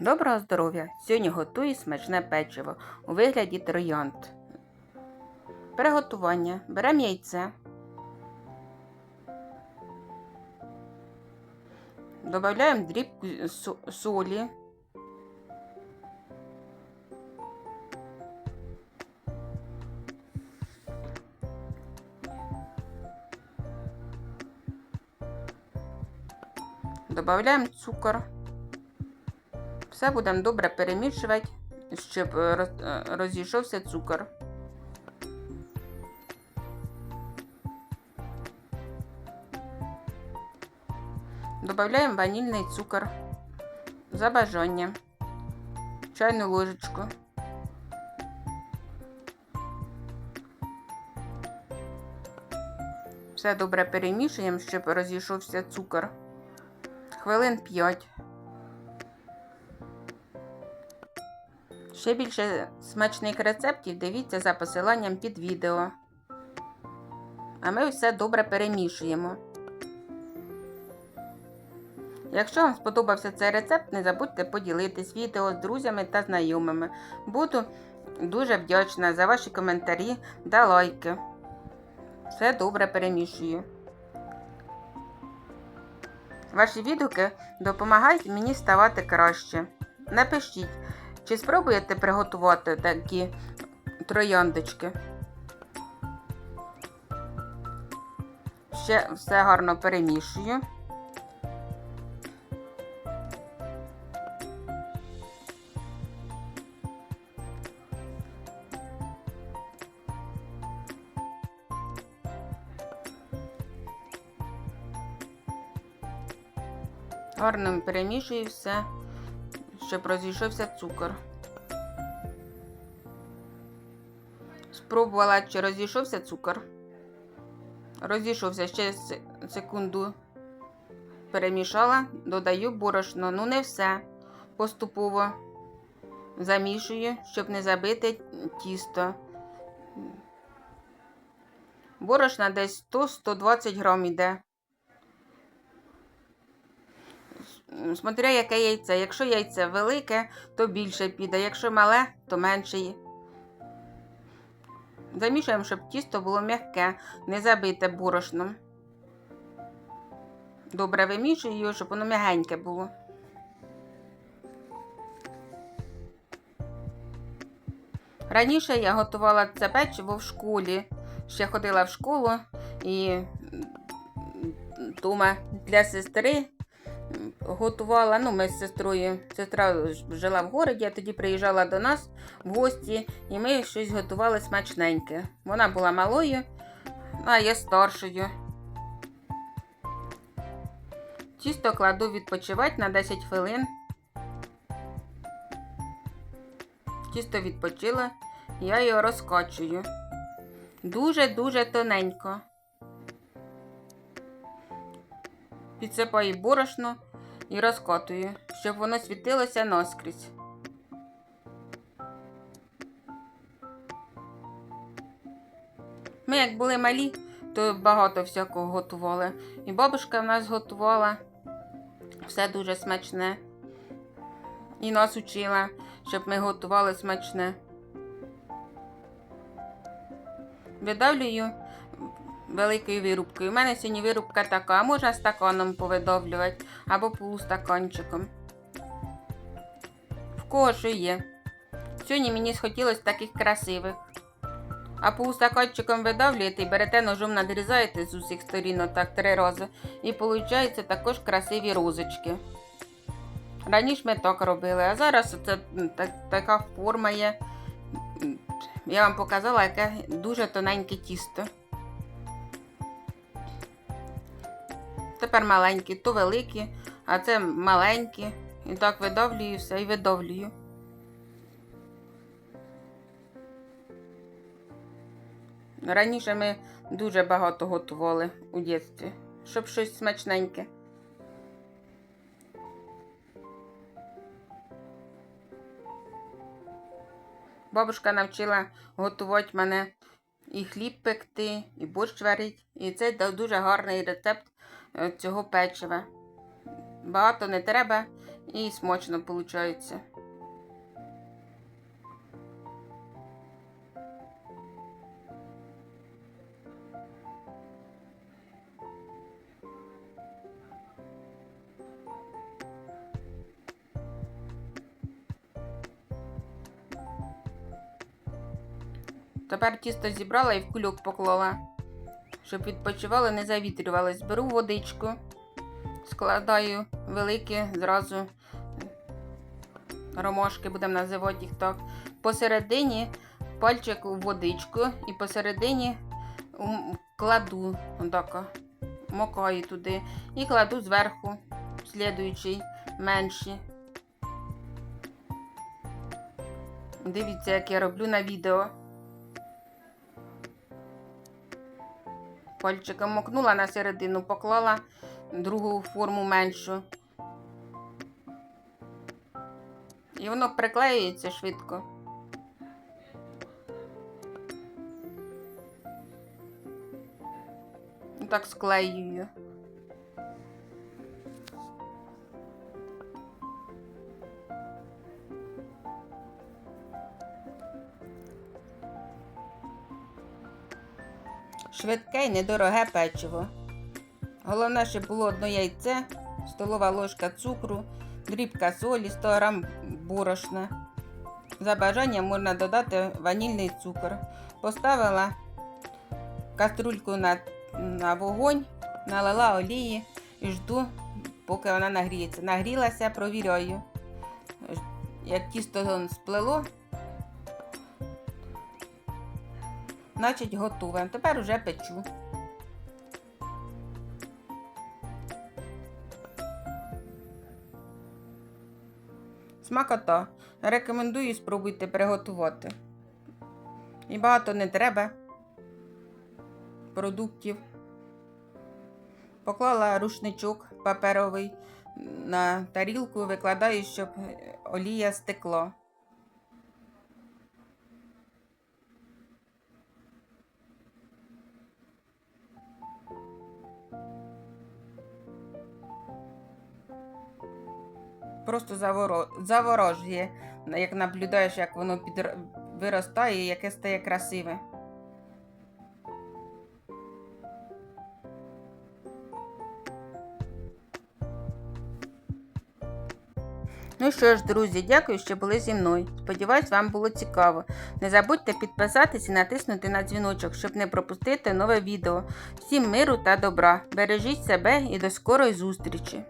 Доброго здоров'я! Сьогодні готую смачне печиво у вигляді троянд. Приготування. Беремо яйце. Додаємо дрібку солі. Додаємо цукор. Все будемо добре перемішувати, щоб е, е, розійшовся цукор. Додаємо ванільний цукор за бажанням, чайну ложечку. Все добре перемішуємо, щоб розійшовся цукор. Хвилин 5. Ще більше смачних рецептів дивіться за посиланням під відео. А ми все добре перемішуємо. Якщо вам сподобався цей рецепт, не забудьте поділитись відео з друзями та знайомими. Буду дуже вдячна за ваші коментарі та лайки. Все добре перемішую. Ваші відгуки допомагають мені ставати краще. Напишіть, чи спробуєте приготувати такі трояндочки? Ще все гарно перемішую. Гарно перемішую все, щоб розійшовся цукор. Спробувала, чи розійшовся цукор. Розійшовся ще секунду. Перемішала, додаю борошно. Ну, не все. Поступово замішую, щоб не забити тісто. Борошна десь 100-120 грам іде. Смотря яке яйце. Якщо яйце велике, то більше піде. Якщо мале, то менше. Замішуємо, щоб тісто було м'яке, не забите борошном. Добре вимішую його, щоб воно м'ягеньке було. Раніше я готувала це печиво в школі. Ще ходила в школу і дома для сестри готувала. Ну, ми з сестрою. Сестра жила в городі, я тоді приїжджала до нас в гості, і ми щось готували смачненьке. Вона була малою, а я старшою. Тісто кладу відпочивати на 10 хвилин. Тісто відпочило, я його розкачую. Дуже-дуже тоненько. Підсипаю борошно і розкатую, щоб воно світилося наскрізь. Ми, як були малі, то багато всякого готували. І бабушка в нас готувала все дуже смачне. І нас учила, щоб ми готували смачне. Видавлюю великою вирубкою. У мене сьогодні вирубка така, можна стаканом повидавлювати або полустаканчиком. В кого що є. Сьогодні мені схотілося таких красивих. А полустаканчиком видавлюєте і берете ножом надрізаєте з усіх сторін отак три рази. І виходить також красиві розочки. Раніше ми так робили, а зараз це так, така форма є. Я вам показала, яке дуже тоненьке тісто. Тепер маленькі, то великі, а це маленькі. І так видавлюю все і видавлюю. Раніше ми дуже багато готували у дитинстві, щоб щось смачненьке. Бабушка навчила готувати мене і хліб пекти, і борщ варити. І це дуже гарний рецепт цього печива. Багато не треба І смачно виходить. Тепер тісто зібрала і в кульок поклала, щоб відпочивало, не завітрювалось. Беру водичку, складаю великі зразу ромашки, будемо називати їх так. Посередині пальчик у водичку і посередині кладу отако, макаю туди і кладу зверху слідуючий менший. Дивіться, як я роблю на відео. Пальчиком мокнула на середину, поклала другу форму меншу. І воно приклеюється швидко. Так склеюю. Швидке і недороге печиво. Головне, щоб було одне яйце, столова ложка цукру, дрібка солі, 100 грам борошна. За бажанням можна додати ванільний цукор. Поставила каструльку на, на вогонь, налила олії і жду, поки вона нагріється. Нагрілася, провіряю. Як тісто сплело, значить готове. Тепер уже печу. Смакота. Рекомендую спробуйте приготувати. І багато не треба продуктів. Поклала рушничок паперовий на тарілку, викладаю, щоб олія стекла. Просто заворо... заворожує, як наблюдаєш, як воно під... виростає і яке стає красиве. Ну що ж, друзі, дякую, що були зі мною. Сподіваюсь, вам було цікаво. Не забудьте підписатись і натиснути на дзвіночок, щоб не пропустити нове відео. Всім миру та добра. Бережіть себе і до скорої зустрічі!